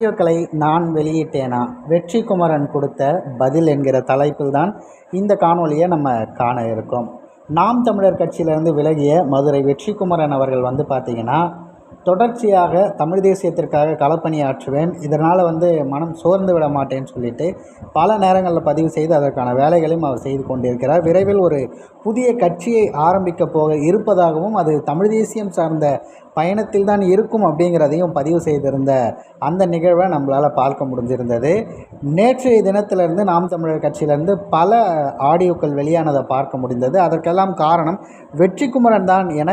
வீடியோக்களை நான் வெளியிட்டேனா? வெற்றி குமரன் கொடுத்த பதில் என்கிற தலைப்பில் தான் இந்த காணொலியை நம்ம காண இருக்கோம். நாம் தமிழர் கட்சியிலிருந்து விலகிய மதுரை வெற்றி குமரன் அவர்கள் வந்து பார்த்திங்கன்னா தொடர்ச்சியாக தமிழ் தேசியத்திற்காக களப்பணியாற்றுவேன் இதனால் வந்து மனம் சோர்ந்து விட மாட்டேன்னு சொல்லிட்டு பல நேரங்களில் பதிவு செய்து அதற்கான வேலைகளையும் அவர் செய்து கொண்டிருக்கிறார். விரைவில் ஒரு புதிய கட்சியை ஆரம்பிக்க போக இருப்பதாகவும் அது தமிழ் தேசியம் சார்ந்த பயணத்தில் தான் இருக்கும் அப்படிங்கிறதையும் பதிவு செய்திருந்த அந்த நிகழ்வை நம்மளால் பார்க்க முடிஞ்சிருந்தது. நேற்றைய தினத்திலிருந்து நாம் தமிழர் கட்சியிலேருந்து பல ஆடியோக்கள் வெளியானதை பார்க்க முடிந்தது. அதற்கெல்லாம் காரணம் வெற்றிக்குமரன் தான் என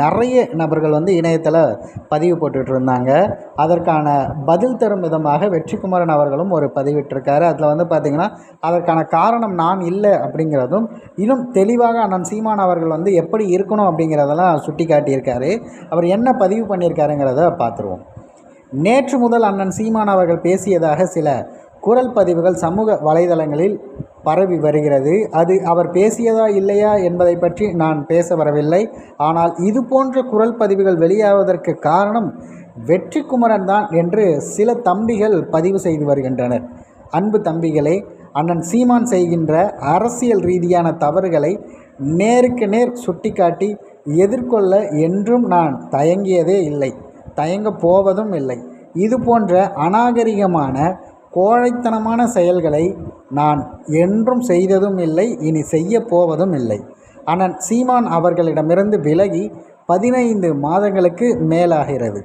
நிறைய நபர்கள் வந்து இணையத்தில் பதிவு போட்டுட்ருந்தாங்க அதற்கான பதில் தரும் விதமாக வெற்றிக்குமரன் அவர்களும் ஒரு பதிவிட்டிருக்காரு. அதில் வந்து பார்த்திங்கன்னா அதற்கான காரணம் நான் இல்லை அப்படிங்கிறதும் இன்னும் தெளிவாக அண்ணன் சீமான் அவர்கள் வந்து எப்படி இருக்கணும் அப்படிங்கிறதெல்லாம் சுட்டி காட்டியிருக்காரு அவர் என்ன பதிவு பண்ணியிருக்காருங்கிறத பார்த்துருவோம். நேற்று முதல் அண்ணன் சீமான் அவர்கள் பேசியதாக சில குரல் பதிவுகள் சமூக வலைதளங்களில் பரவி வருகிறது. அது அவர் பேசியதா இல்லையா என்பதை பற்றி நான் பேச வரவில்லை. ஆனால் இது போன்ற குரல் பதிவுகள் வெளியாவதற்கு காரணம் வெற்றி குமரன் தான் என்று சில தம்பிகள் பதிவு செய்து வருகின்றனர். அன்பு தம்பிகளே அண்ணன் சீமான் செய்கின்ற அரசியல் ரீதியான தவறுகளை நேருக்கு நேர் சுட்டிக்காட்டி எதிர்கொள்ள என்றும் நான் தயங்கியதே இல்லை. தயங்கப் போவதும் இல்லை. இது போன்ற அநாகரிகமான கோழைத்தனமான செயல்களை நான் என்றும் செய்ததும் இல்லை இனி செய்ய போவதும் இல்லை. அண்ணன் சீமான் அவர்களிடமிருந்து விலகி பதினைந்து மாதங்களுக்கு மேலாகிறது.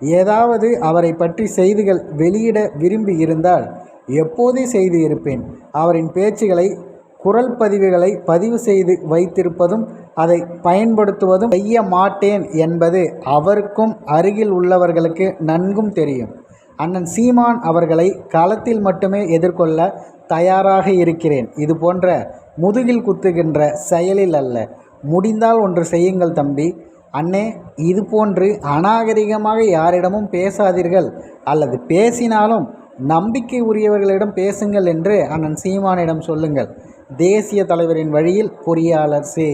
ஏதாவது அவரை பற்றி செய்திகள் வெளியிட விரும்பி இருந்தால் எப்போதே செய்து இருப்பேன். அவரின் பேச்சுகளை குரல் பதிவுகளை பதிவு செய்து வைத்திருப்பதும் அதை பயன்படுத்துவதும் செய்ய மாட்டேன் என்பது அவருக்கும் அருகில் உள்ளவர்களுக்கு நன்கும் தெரியும். அண்ணன் சீமான் அவர்களை களத்தில் மட்டுமே எதிர்கொள்ள தயாராக இருக்கிறேன். இது போன்ற முதுகில் குத்துகின்ற செயலில் அல்ல. முடிந்தால் ஒன்று செய்யுங்கள் தம்பி. அண்ணே இது போன்று அநாகரிகமாக யாரிடமும் பேசாதீர்கள். அல்லது பேசினாலும் நம்பிக்கை உரியவர்களிடம் பேசுங்கள் என்று அண்ணன் சீமானிடம் சொல்லுங்கள். தேசிய தலைவரின் வழியில் பொறியாளர் சி.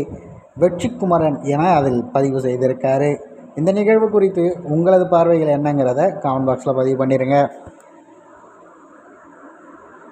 வெற்றிக்குமரன் என அதில் பதிவு செய்திருக்காரு. இந்த நிகழ்வு குறித்து உங்களது பார்வைகள் என்னங்கிறத கமெண்ட் பாக்ஸில் பதிவு பண்ணிடுங்க